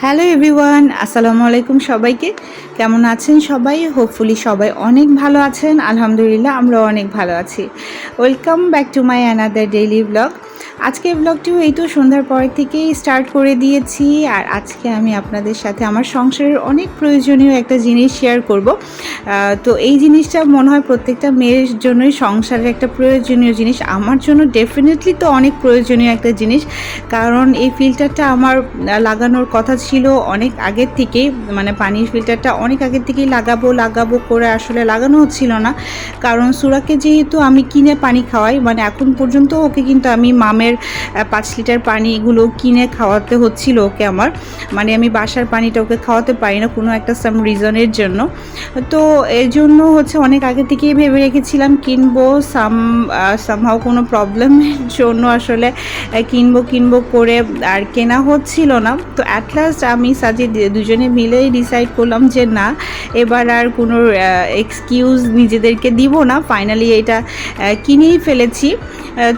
Hello everyone, আসসালামু আলাইকুম সবাইকে। কেমন আছেন সবাই? হোপফুলি সবাই অনেক ভালো আছেন। আলহামদুলিল্লাহ আমরা অনেক ভালো আছি। Welcome back to my another daily blog আজকে ব্লগটিও এই তো, সন্ধ্যার পর থেকেই স্টার্ট করে দিয়েছি। আর আজকে আমি আপনাদের সাথে আমার সংসারের অনেক প্রয়োজনীয় একটা জিনিস শেয়ার করব। তো এই জিনিসটা মনে হয় প্রত্যেকটা মেয়ের জন্যই সংসারের একটা প্রয়োজনীয় জিনিস। আমার জন্য ডেফিনেটলি তো অনেক প্রয়োজনীয় একটা জিনিস। কারণ এই ফিল্টারটা আমার লাগানোর কথা ছিল অনেক আগের থেকেই মানে পানির ফিল্টারটা অনেক আগের থেকেই লাগাবো লাগাবো করে আসলে লাগানো হচ্ছিল না। কারণ সুরাকে যেহেতু আমি কিনে পানি খাওয়াই মানে এখন পর্যন্ত ওকে কিন্তু আমি মামের আহ, পাঁচ লিটার পানি এগুলো কিনে খাওয়াতে হচ্ছিল ওকে আমার। মানে আমি বাসার পানিটা ওকে খাওয়াতে পারি না কোনো একটা সাম রিজনের জন্য। তো এর জন্য হচ্ছে অনেক আগে থেকেই ভেবে রেখেছিলাম কিনবো সাম সামহাও কোনো প্রবলেমের জন্য আসলে কিনবো কিনবো করে আর কেনা হচ্ছিল না। তো অ্যাট লাস্ট আমি সাজিদ দুজনে মিলেই ডিসাইড করলাম যে না এবার আর কোনো এক্সকিউজ নিজেদেরকে দিব না। ফাইনালি এটা কিনেই ফেলেছি।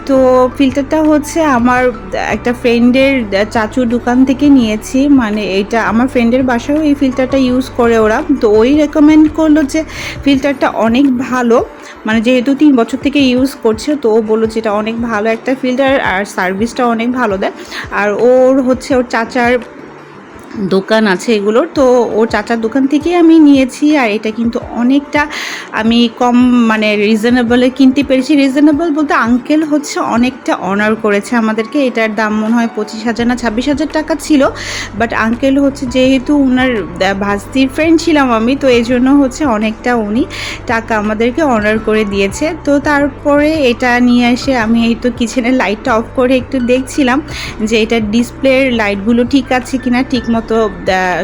তো ফিল্টারটা হচ্ছে আমার একটা ফ্রেন্ডের চাচুর দোকান থেকে নিয়েছি। মানে এটা আমার ফ্রেন্ডের বাসায়ও এই ফিল্টারটা ইউজ করে ওরা। তো ওই রেকমেন্ড করল যে ফিল্টারটা অনেক ভালো। মানে যেহেতু তিন বছর থেকে ইউজ করছে, তো ও বলল যে এটা অনেক ভালো একটা ফিল্টার আর সার্ভিসটা অনেক ভালো দেয়। আর ওর হচ্ছে, ওর চাচার দোকান আছে এগুলোর, তো ওর চাচার দোকান থেকেই আমি নিয়েছি, আর এটা কিন্তু অনেকটা আমি কম মানে রিজনেবলে কিনতে পেরেছি। রিজনেবল বলতে আঙ্কেল হচ্ছে অনেকটা অনার করেছে আমাদেরকে, এটার দাম মনে হয় পঁচিশ হাজার না ছাব্বিশ হাজার টাকা ছিল বাট আঙ্কেল হচ্ছে যেহেতু ওনার ভাস্তির ফ্রেন্ড ছিলাম আমি, তো এই জন্য হচ্ছে অনেকটা উনি টাকা আমাদেরকে অনার করে দিয়েছে। তো তারপরে এটা নিয়ে এসে আমি এই তো কিচেনের লাইটটা অফ করে একটু দেখছিলাম যে এটা ডিসপ্লের লাইটগুলো ঠিক আছে কিনা, ঠিক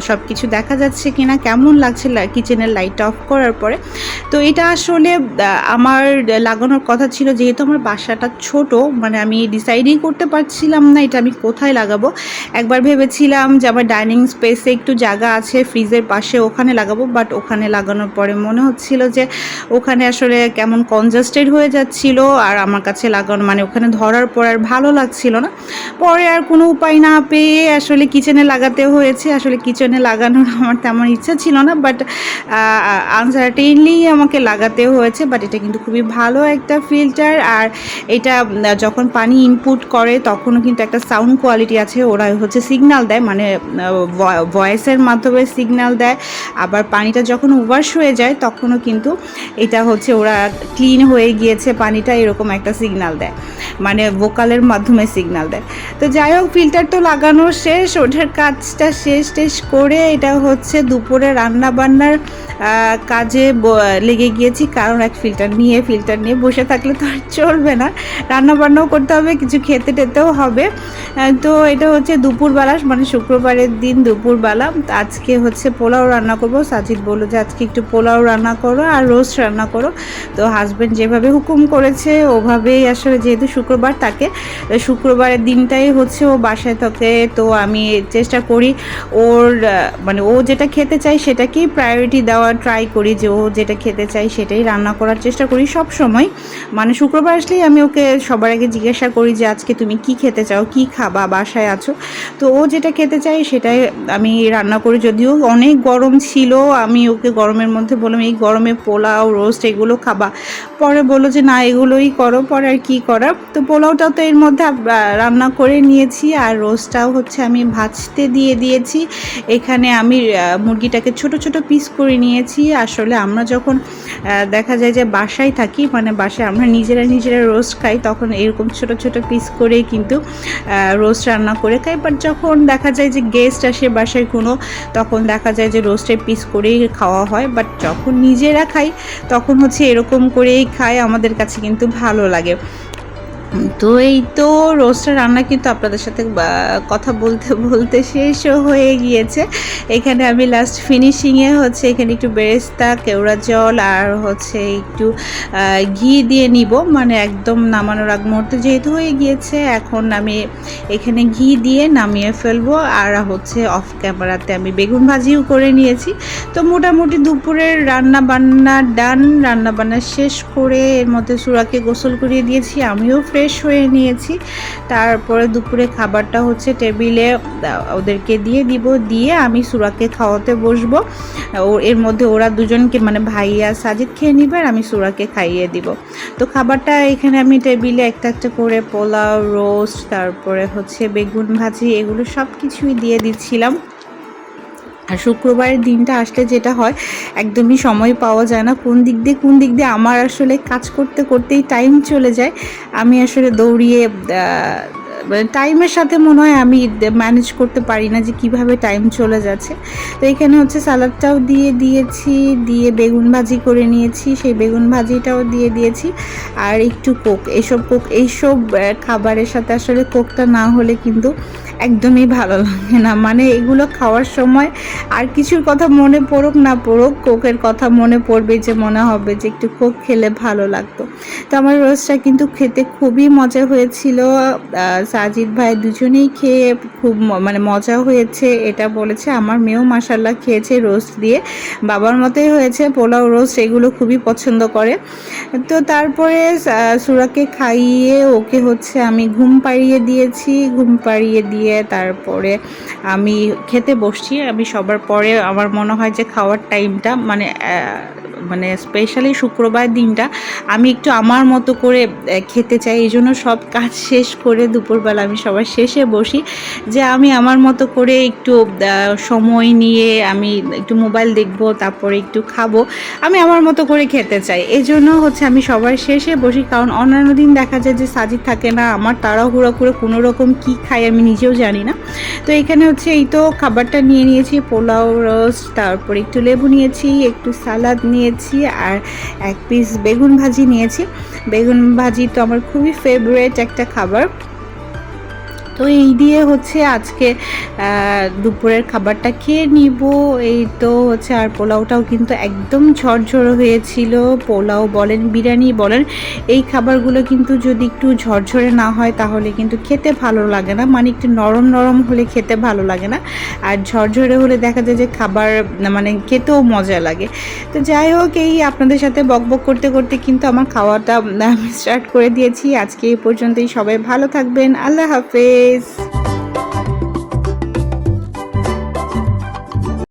সব কিছু দেখা যাচ্ছে কিনা, কেমন লাগছে কিচেনের লাইটটা অফ করার পরে। তো এটা আসলে আমার লাগানোর কথা ছিল, যেহেতু আমার বাসাটা ছোট মানে আমি ডিসাইডই করতে পারছিলাম না এটা আমি কোথায় লাগাবো। একবার ভেবেছিলাম যে আমার ডাইনিং স্পেসে একটু জায়গা আছে ফ্রিজের পাশে ওখানে লাগাবো বাট ওখানে লাগানোর পরে মনে হচ্ছিল যে ওখানে আসলে কেমন কনজাস্টেড হয়ে যাচ্ছিল, আর আমার কাছে লাগানো মানে ওখানে ধরার পর আর ভালো লাগছিল না। পরে আর কোনো উপায় না পেয়ে আসলে কিচেনে লাগাতে হয়েছে। আসলে কিচেনে লাগানোর আমার তেমন ইচ্ছা ছিল না বাট আনসার্টেনলি আমাকে লাগাতে হয়েছে বাট এটা কিন্তু খুবই ভালো একটা ফিল্টার আর এটা যখন পানি ইনপুট করে তখনও কিন্তু একটা সাউন্ড কোয়ালিটি আছে, ওরা হচ্ছে সিগনাল দেয় মানে ভয়েসের মাধ্যমে সিগনাল দেয়, আবার পানিটা যখন ওভার্স হয়ে যায় তখনও কিন্তু এটা হচ্ছে ওরা ক্লিন হয়ে গিয়েছে, পানিটা এরকম একটা সিগনাল দেয় মানে ভোকালের মাধ্যমে সিগনাল দেয়। তো যাই হোক ফিল্টার তো লাগানো শেষ, ওটার কাজটা শেষ টেস করে এটা হচ্ছে দুপুরে রান্না বান্নার কাজে লেগে গিয়েছি। কারণ এক ফিল্টার নিয়ে ফিল্টার নিয়ে বসে থাকলে তো আর চলবে না। রান্না বান্নাও করতে হবে, কিছু খেতে টেতেও হবে। তো এটা হচ্ছে দুপুরবেলা মানে শুক্রবারের দিন দুপুরবেলা। আজকে হচ্ছে পোলাও রান্না করব। সাজিদ বলল যে, আজকে একটু পোলাও রান্না করো আর রোস্ট রান্না করো। তো হাজব্যান্ড যেভাবে হুকুম করেছে, ওভাবেই আসলে যেহেতু শুক্রবার থাকে তো শুক্রবারের দিনটাই হচ্ছে ও বাসায় থাকে। তো আমি চেষ্টা করি ওর মানে ও যেটা খেতে চায় সেটাকেই প্রায়োরিটি দেওয়ার ট্রাই করি যে ও যেটা খেতে চায় সেটাই রান্না করার চেষ্টা করি সব সময় মানে শুক্রবার আসলেই আমি ওকে সবার আগে জিজ্ঞাসা করি যে আজকে তুমি কি খেতে চাও, কি খাবা, বাসায় আছো? তো ও যেটা খেতে চায় সেটাই আমি রান্না করি। যদিও অনেক গরম ছিল, আমি ওকে গরমের মধ্যে বললাম, এই গরমে পোলাও রোস্ট এগুলো খাবা। পরে বলল যে, না, এগুলোই করো, পরে আর কি করার তো পোলাওটাও তো এর মধ্যে রান্না করে নিয়েছি আর রোস্টটাও হচ্ছে আমি ভাজতে দিয়ে দিয়েছি। এখানে আমি মুরগিটাকে ছোট ছোট পিস করে নিয়েছি। আসলে আমরা যখন দেখা যায় যে বাসায় থাকি মানে বাসায় আমরা নিজেরা নিজেরা রোস্ট খাই, তখন এরকম ছোট ছোট পিস করেই কিন্তু রোস্ট রান্না করে খাই। বাট যখন দেখা যায় যে গেস্ট আসে বাসায় কোনো, তখন দেখা যায় যে রোস্টের পিস করেই খাওয়া হয়। বাট যখন নিজেরা খাই, তখন হচ্ছে এরকম করেই খাই আমাদের কাছে কিন্তু ভালো লাগে। তো এই তো রোস্টার রান্না কিন্তু আপনাদের সাথে কথা বলতে বলতে শেষও হয়ে গিয়েছে। এখানে আমি লাস্ট ফিনিশিংয়ে হচ্ছে এখানে একটু বেরেস্তা, কেওড়া জল আর হচ্ছে একটু ঘি দিয়ে নিব। মানে একদম নামানোর আগ মুহূর্তে যেহেতু হয়ে গিয়েছে, এখন আমি এখানে ঘি দিয়ে নামিয়ে ফেলব। আর হচ্ছে অফ ক্যামেরাতে আমি বেগুন ভাজিও করে নিয়েছি। তো মোটামুটি দুপুরের রান্না বান্না ডান রান্না বান্না শেষ করে এর মধ্যে সুরাকে গোসল করিয়ে দিয়েছি। আমিও ফ্রেশ ফ্রেশ হয়ে নিয়েছি। তারপরে দুপুরে খাবারটা হচ্ছে টেবিলে ওদেরকে দিয়ে দিব। দিয়ে আমি সুরাকে খাওয়াতে বসবো। ও, এর মধ্যে ওরা দুজনকে মানে ভাইয়া সাজিদ খেয়ে নিবে আর আমি সুরাকে খাইয়ে দিব। তো খাবারটা এখানে আমি টেবিলে একটা একটা করে পোলাও, রোস্ট, তারপরে হচ্ছে বেগুন ভাজি, এগুলো সব কিছুই দিয়ে দিচ্ছিলাম। আর শুক্রবারের দিনটা আসলে যেটা হয়, একদমই সময় পাওয়া যায় না। কোন দিক দিয়ে, কোন দিক দিয়ে আমার আসলে কাজ করতে, করতেই টাইম চলে যায়। আমি আসলে দৌড়িয়ে মানে টাইমের সাথে মনে হয় আমি ম্যানেজ করতে পারি না যে কীভাবে টাইম চলে যাচ্ছে। তো এখানে হচ্ছে সালাদটাও দিয়ে দিয়েছি, দিয়ে বেগুন ভাজি করে নিয়েছি, সেই বেগুন ভাজিটাও দিয়ে দিয়েছি। আর একটু কোক এইসব কোক এইসব খাবারের সাথে আসলে কোকটা না হলে কিন্তু একদমই ভালো লাগে না। মানে এগুলো খাওয়ার সময় আর কিছুর কথা মনে পড়ুক না পড়ুক, কোকের কথা মনে পড়বে যে মনে হবে যে একটু কোক খেলে ভালো লাগতো। তো আমার রোস্টটা কিন্তু খেতে খুবই মজা হয়েছিল। সাজিদ ভাই দুজনেই খেয়ে খুব মানে মজা হয়েছে, এটা বলেছে। আমার মেয়েও মাসাল্লাহ খেয়েছে রোস্ট দিয়ে। বাবার মতোই হয়েছে, পোলাও রোস্ট, এগুলো খুবই পছন্দ করে। তো তারপরে সুরাকে খাইয়ে ওকে হচ্ছে আমি ঘুম পাড়িয়ে দিয়েছি। ঘুম পাড়িয়ে দিয়ে তারপরে আমি খেতে বসছি। আমি সবার পরে আমার মনে হয় যে খাওয়ার টাইমটা মানে মানে স্পেশালি শুক্রবার দিনটা আমি একটু আমার মতো করে খেতে চাই। এই জন্য সব কাজ শেষ করে দুপুরবেলা আমি সবার শেষে বসি যে আমি আমার মতো করে একটু সময় নিয়ে আমি একটু মোবাইল দেখব, তারপরে একটু খাব। আমি আমার মতো করে খেতে চাই। এই জন্য হচ্ছে আমি সবার শেষে বসি। কারণ অন্যান্য দিন দেখা যায় যে সাজি থাকে না, আমার তাড়াহুড়ো করে কোনো রকম কী খাই আমি নিজেও জানি না। তো এখানে হচ্ছে এই তো খাবারটা নিয়ে নিয়েছি, পোলাও রস তারপর একটু লেবু নিয়েছি, একটু সালাদ নিয়েছি আর এক পিস বেগুন ভাজি নিয়েছি। বেগুন ভাজি তো আমার খুবই ফেভারেট একটা খাবার। তো এই দিয়ে হচ্ছে আজকে দুপুরের খাবারটা খেয়ে নিব। এই তো হচ্ছে আর পোলাওটাও কিন্তু একদম ঝরঝরে হয়েছিল। পোলাও বলেন, বিরিয়ানি বলেন, এই খাবারগুলো কিন্তু যদি একটু ঝরঝরে না হয় তাহলে কিন্তু খেতে ভালো লাগে না। মানে একটু নরম নরম হলে খেতে ভালো লাগে না। আর ঝরঝরে হলে দেখা যায় যে খাবার মানে খেতেও মজা লাগে। তো যাই হোক, এই আপনাদের সাথে বকবক করতে করতে কিন্তু আমার খাওয়াটা স্টার্ট করে দিয়েছি। আজকে এই পর্যন্তই। সবাই ভালো থাকবেন। আল্লাহ Peace.